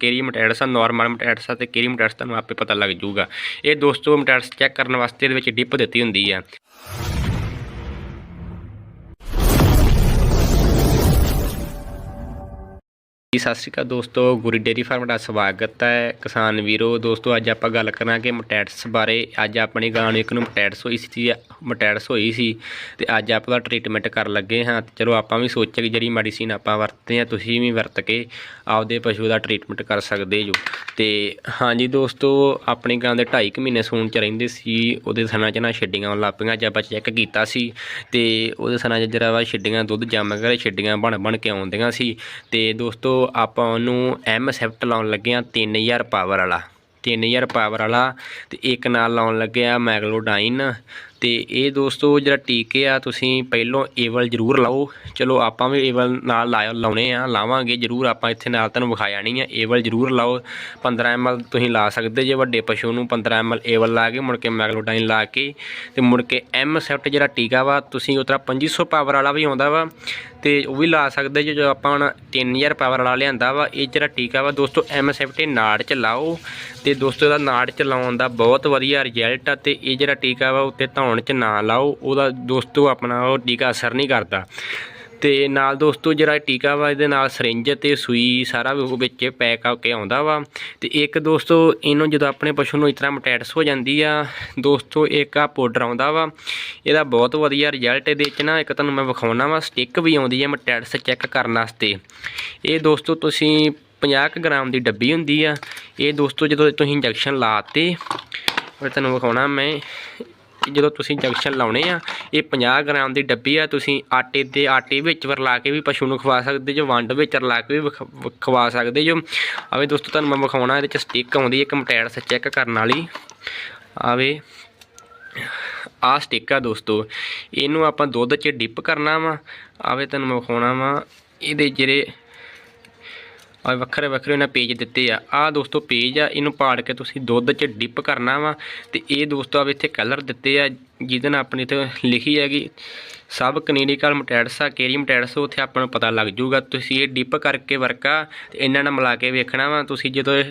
ਕਿਹੜੀ ਮਟੈਡਸ ਆ ਨਾਰਮਲ ਮਟੈਡਸ ਆ ਤੇ ਕਿਹੜੀ ਮਟੈਡਸ ਤੁਹਾਨੂੰ ਆਪੇ ਪਤਾ ਲੱਗ ਜਾਊਗਾ। ਇਹ ਦੋਸਤੋ ਮਟੈਡਸ ਚੈੱਕ ਕਰਨ ਵਾਸਤੇ ਇਹਦੇ ਵਿੱਚ ਡਿਪ ਦਿੱਤੀ ਹੁੰਦੀ ਆ। ਜੀ, ਸਤਿ ਸ਼੍ਰੀ ਅਕਾਲ ਦੋਸਤੋ, ਗੁਰੀ ਡੇਰੀ ਫਾਰਮ ਦਾ ਸਵਾਗਤ ਹੈ। ਕਿਸਾਨ ਵੀਰੋ, ਦੋਸਤੋ, ਅੱਜ ਆਪਾਂ ਗੱਲ ਕਰਾਂਗੇ ਮਟੈਟਸ ਬਾਰੇ। ਅੱਜ ਆਪਣੀ ਗਾਂ ਨੂੰ ਇੱਕ ਨੂੰ ਮਟੈਟਸ ਹੋਈ ਸੀ ਮਟੈਟਸ ਹੋਈ ਸੀ, ਤੇ ਅੱਜ ਆਪਾਂ ਦਾ ਟ੍ਰੀਟਮੈਂਟ ਕਰਨ ਲੱਗੇ ਹਾਂ। ਤੇ ਚਲੋ, ਆਪਾਂ ਵੀ ਸੋਚਿਆ ਕਿ ਜਿਹੜੀ ਮੈਡੀਸਿਨ ਆਪਾਂ ਵਰਤਦੇ ਹਾਂ, ਤੁਸੀਂ ਵੀ ਵਰਤ ਕੇ ਆਪਦੇ ਪਸ਼ੂ ਦਾ ਟ੍ਰੀਟਮੈਂਟ ਕਰ ਸਕਦੇ ਜੋ। ਤੇ ਹਾਂਜੀ ਦੋਸਤੋ, ਆਪਣੀ ਗਾਂ ਦੇ 2.5 ਕੁ ਮਹੀਨੇ ਸੂਣ ਚ ਰਹਿੰਦੇ ਸੀ, ਉਹਦੇ ਥਣਾ ਚ ਨਾ ਛੱਡੀਆਂ ਆਉਣ ਲੱਗ ਪਈਆਂ, ਅੱਜ ਆਪਾਂ ਚੈੱਕ ਕੀਤਾ ਸੀ। ਤੇ ਉਹਦੇ ਥਣਾ ਚ ਜਿਹੜਾ ਵਾ ਛੱਡੀਆਂ ਦੁੱਧ ਜੰਮ ਕੇ, ਛੱਡੀਆਂ ਬਣ ਬਣ ਕੇ ਆਉਂਦੀਆਂ ਸੀ। ਤੇ ਦੋਸਤੋ ਆਪਾਂ ਉਹਨੂੰ ਐਮ ਸੈਫਟ ਲਾਉਣ ਲੱਗੇ ਆ 3000 ਪਾਵਰ ਵਾਲਾ। 3000 ਪਾਵਰ ਵਾਲਾ ਤੇ ਇੱਕ ਨਾਲ ਲਾਉਣ ਲੱਗੇ ਆ ਮੈਗਲੋਡਾਈਨ ਤੇ ਇਹ ਦੋਸਤੋ ਜਿਹੜਾ ਟੀਕੇ ਆ, ਤੁਸੀਂ ਪਹਿਲੋਂ ਏਵਲ ਜ਼ਰੂਰ ਲਾਓ। ਚਲੋ, ਆਪਾਂ ਵੀ ਏਵਲ ਨਾਲ ਲਾ ਲਾਉਣੇ ਆ, ਲਾਵਾਂਗੇ ਜ਼ਰੂਰ, ਆਪਾਂ ਇੱਥੇ ਨਾਲ ਤੁਹਾਨੂੰ ਵਿਖਾਇਆ ਨਹੀਂ ਆ, ਏਵਲ ਜ਼ਰੂਰ ਲਾਓ। 15 ml ਤੁਸੀਂ ਲਾ ਸਕਦੇ ਜੇ, ਵੱਡੇ ਪਸ਼ੂ ਨੂੰ 15 ml ਏਵਲ ਲਾ ਕੇ, ਮੁੜ ਕੇ ਮੈਗਲੋਡਾਈਨ ਲਾ ਕੇ, ਤੇ ਮੁੜ ਕੇ ਐਮ ਸੈਫਟ ਜਿਹੜਾ ਟੀਕਾ ਵਾ, ਤੁਸੀਂ ਉਤਰਾ 2500 ਪਾਵਰ ਵਾਲਾ ਵੀ ਆਉਂਦਾ ਵਾ, ਤੇ ਉਹ ਵੀ ਲਾ ਸਕਦੇ ਜੇ, ਜੋ ਆਪਾਂ ਹੁਣ 3000 ਪਾਵਰ ਵਾਲਾ ਲਿਆਂਦਾ ਵਾ, ਇਹ ਜਿਹੜਾ ਟੀਕਾ ਵਾ, ਦੋਸਤੋ ਐਮ ਸੈਫਟ ਇਹ ਨਾੜ ਚ ਲਾਓ, ਤੇ ਦੋਸਤੋ ਇਹਦਾ ਨਾੜ ਚ ਲਾਉਣ ਦਾ ਬਹੁਤ ਵਧੀਆ ਰਿਜ਼ਲਟ ਆ, ਤੇ ਇਹ ਜਿਹੜਾ ਟੀਕਾ ਵਾ, ਉੱਤੇ ਧੌਣ ਚ ਨਾ ਲਾਓ, ਉਹਦਾ ਦੋਸਤੋ ਆਪਣਾ ਉਹ ਟੀਕਾ ਅਸਰ ਨਹੀਂ ਕਰਦਾ। ਤੇ ਨਾਲ ਦੋਸਤੋ ਜਿਹੜਾ ਟੀਕਾ ਵਾ, ਇਹਦੇ ਨਾਲ ਸਰਿੰਜ ਤੇ ਸੂਈ ਸਾਰਾ ਉਹ ਵਿੱਚ ਪੈਕ ਆ ਕੇ ਆਉਂਦਾ ਵਾ। ਤੇ ਇੱਕ ਦੋਸਤੋ ਇਹਨੂੰ ਜਦੋਂ ਆਪਣੇ ਪਸ਼ੂ ਨੂੰ ਇਸ ਤਰ੍ਹਾਂ ਮਟੈਟਸ ਹੋ ਜਾਂਦੀ ਆ, ਦੋਸਤੋ ਇੱਕ ਆ ਪਾਊਡਰ ਆਉਂਦਾ ਵਾ। ਇਹਦਾ ਬਹੁਤ ਵਧੀਆ ਰਿਜ਼ਲਟ ਇਹਦੇ ਵਿੱਚ ਨਾ, ਇੱਕ ਤੁਹਾਨੂੰ ਮੈਂ ਵਿਖਾਉਣਾ ਵਾ ਸਟਿੱਕ ਵੀ ਆਉਂਦੀ ਆ ਮਟੈਟਸ ਚੈੱਕ ਕਰਨ ਵਾਸਤੇ। ਇਹ ਦੋਸਤੋ ਤੁਸੀਂ 50 ਕੁ ਗ੍ਰਾਮ ਦੀ ਡੱਬੀ ਹੁੰਦੀ ਆ। ਇਹ ਦੋਸਤੋ ਜਦੋਂ ਤੁਸੀਂ ਇੰਜੈਕਸ਼ਨ ਲਾਤੇ ਫਿਰ ਤੁਹਾਨੂੰ ਵਿਖਾਉਣਾ ਮੈਂ ਜਦੋਂ ਤੁਸੀਂ ਇੰਜੈਕਸ਼ਨ ਲਾਉਣੇ ਆ, ਇਹ 50 ਗ੍ਰਾਮ ਦੀ ਡੱਬੀ ਆ, ਤੁਸੀਂ ਆਟੇ ਦੇ ਆਟੇ ਵਿੱਚ ਵਰਲਾ ਕੇ ਵੀ ਪਸ਼ੂ ਨੂੰ ਖਵਾ ਸਕਦੇ ਜੋ ਵੰਡ ਵਿੱਚ ਰਲਾ ਕੇ ਵੀ ਖਵਾ ਸਕਦੇ ਜੋ। ਆਵੇ ਦੋਸਤੋ, ਤੁਹਾਨੂੰ ਮੈਂ ਵਿਖਾਉਣਾ, ਇਹਦੇ ਚ ਸਟਿੱਕ ਆਉਂਦੀ ਇੱਕ ਮਟੈਡਸ ਚੈੱਕ ਕਰਨ ਵਾਲੀ। ਆਵੇ, ਆਹ ਸਟਿੱਕ ਆ ਦੋਸਤੋ, ਇਹਨੂੰ ਆਪਾਂ ਦੁੱਧ 'ਚ ਡਿਪ ਕਰਨਾ ਵਾ। ਆਵੇ, ਤੁਹਾਨੂੰ ਮੈਂ ਵਿਖਾਉਣਾ ਵਾ, ਇਹਦੇ ਜਿਹੜੇ ਆ ਵੱਖਰੇ ਵੱਖਰੇ ਉਹਨਾਂ ਪੇਜ ਦਿੱਤੇ ਆ। ਆ ਦੋਸਤੋ ਪੇਜ ਆ, ਇਹਨੂੰ ਪਾੜ ਕੇ ਤੁਸੀਂ ਦੁੱਧ 'ਚ ਡਿਪ ਕਰਨਾ ਵਾ ਤੇ ਇਹ ਦੋਸਤੋ ਆ ਇੱਥੇ ਕਲਰ ਦਿੱਤੇ ਆ, ਜਿਹਦੇ ਨਾਲ ਆਪਣੀ ਤੇ ਲਿਖੀ ਹੈਗੀ। ਸਬ ਕਲੀਨਿਕਲ ਮਟੈਡਸ ਆ, ਕਿਹੜੀ ਮਟੈਡਸ ਉੱਥੇ ਆਪਾਂ ਨੂੰ ਪਤਾ ਲੱਗ ਜਾਊਗਾ। ਤੁਸੀਂ ਇਹ ਡਿਪ ਕਰਕੇ ਵਰਕਾ, ਤੇ ਇਹਨਾਂ ਨਾਲ ਮਿਲਾ ਕੇ ਵੇਖਣਾ ਵਾ। ਤੁਸੀਂ ਜਦੋਂ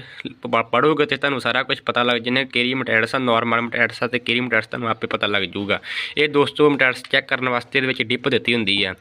ਪੜੋਗੇ ਤੇ ਤੁਹਾਨੂੰ ਸਾਰਾ ਕੁਝ ਪਤਾ ਲੱਗ ਜਨੇ ਕਿਹੜੀ ਮਟੈਟਸ ਆ ਨਾਰਮਲ ਮਟੈਡਸ ਆ ਤੇ ਕਿਹੜੀ ਮਟੈਟਸ ਤੁਹਾਨੂੰ ਆਪੇ ਪਤਾ ਲੱਗ ਜਾਊਗਾ। ਇਹ ਦੋਸਤੋ ਮਟੈਡਸ ਚੈੱਕ ਕਰਨ ਵਾਸਤੇ ਇਹਦੇ ਵਿੱਚ ਡਿਪ ਦਿੱਤੀ ਹੁੰਦੀ ਆ।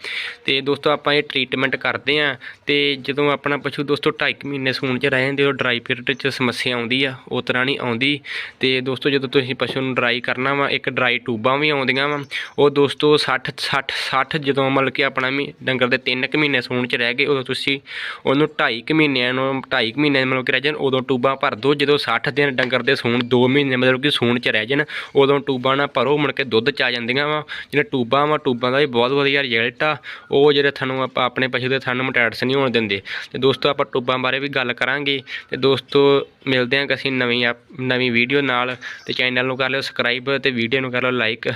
ਤੇ ਦੋਸਤੋ ਆਪਾਂ ਇਹ ਟ੍ਰੀਟਮੈਂਟ ਕਰਦੇ ਆ, ਤੇ ਜਦੋਂ ਆਪਣਾ ਪਸ਼ੂ ਦੋਸਤੋ 2.5 ਮਹੀਨੇ ਸੂਣ ਚ ਰਹਿ ਜਾਂਦੇ ਉਹ ਡਰਾਈ ਪੀਰੀਅਡ ਚ ਸਮੱਸਿਆ ਆਉਂਦੀ ਆ, ਉਹ ਤਰ੍ਹਾਂ ਨਹੀਂ ਆਉਂਦੀ। ਤੇ ਦੋਸਤੋ ਜਦੋਂ ਤੁਸੀਂ ਪਸ਼ੂ ਨੂੰ ਡਰਾਈ ਕਰਨਾ ਵਾ, ਇੱਕ ਡਰਾਈ ਟੂਬਾਂ ਵੀ ਆਉਂਦੀਆਂ ਵਾ, ਉਹ ਦੋਸਤੋ 60 60 60 ਜਦੋਂ ਮਤਲਬ ਕਿ ਆਪਣਾ ਮੀ ਡੰਗਰ ਦੇ 3 ਕੁ ਮਹੀਨੇ ਸੂਣ ਚ ਰਹਿ ਗਏ, ਉਦੋਂ ਤੁਸੀਂ ਉਹਨੂੰ 2.5 ਕੁ ਮਹੀਨਿਆਂ ਨੂੰ 2.5 ਕੁ ਮਹੀਨੇ ਮਤਲਬ ਕਿ ਰਹਿ ਜਾਣ, ਉਦੋਂ ਟੂਬਾਂ ਭਰ ਦਿਓ। ਜਦੋਂ 60 ਦਿਨ ਡੰਗਰ ਦੇ ਸੂਣ 2 ਮਹੀਨੇ ਮਤਲਬ ਕਿ ਸੂਣ ਚ ਰਹਿ ਜਾਣ, ਉਦੋਂ ਟੂਬਾਂ ਨਾਲ ਭਰੋ, ਮੁੜ ਕੇ ਦੁੱਧ ਚ ਆ ਜਾਂਦੀਆਂ ਵਾ। ਜਿਹੜੇ ਟੂਬਾਂ ਵਾ, ਟੂਬਾਂ ਦਾ ਵੀ ਬਹੁਤ ਵਧੀਆ ਰਿਜ਼ਲਟ ਆ। ਉਹ ਜਿਹੜੇ ਤੁਹਾਨੂੰ ਆਪਾਂ ਆਪਣੇ ਪਸ਼ੂ ਦੇ ਥਣ ਮਟੈਟਸ ਨਹੀਂ ਹੋਣ ਦਿੰਦੇ। ਤੇ ਦੋਸਤੋ, ਆਪਾਂ ਟੂਬਾਂ ਬਾਰੇ ਵੀ ਗੱਲ ਕਰਾਂਗੇ। ਤੇ ਦੋਸਤੋ, ਮਿਲਦੇ ਹਾਂ ਅਸੀਂ ਨਵੀਂ ਆਪ- ਨਵੀਂ ਵੀਡੀਓ ਨਾਲ। ਤੇ ਚੈਨਲ ਨੂੰ ਕਰ ਲਿਓ ਸਬਸਕ੍ਰਾਈਬ ਤੇ ਵੀਡੀਓ ਨੂੰ ਕਰ ਲਓ ਲਾਈਕ